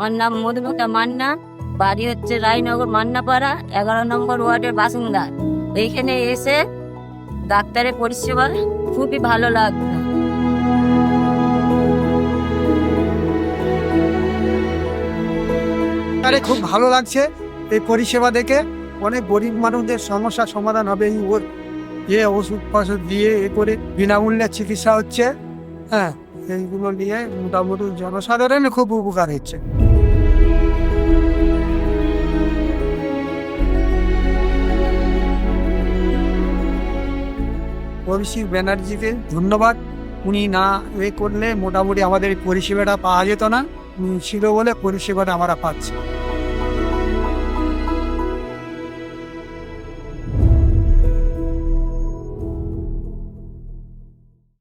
আমার নাম মধুমিতা মান্না, বাড়ি হচ্ছে রায়নগর মান্নাপাড়া, এগারো নম্বর ওয়ার্ডের বাসিন্দা। এইখানে এসে ডাক্তারের পরিষেবা খুবই ভালো লাগবে আরে খুব ভালো লাগছে এই পরিষেবা দেখে। অনেক গরিব মানুষদের সমস্যার সমাধান হবে এই ইয়ে ওষুধ ফষুধ দিয়ে এ করে বিনামূল্যে চিকিৎসা হচ্ছে। হ্যাঁ এইগুলো নিয়ে মোটামুটি জনসাধারণের খুব উপকার হচ্ছে। অভিষেক ব্যানার্জিকে ধন্যবাদ। উনি না এ করলে মোটামুটি আমাদের পরিষেবাটা পাওয়া যেত না। ছিল বলে পরিষেবাটা আমরা পাচ্ছি।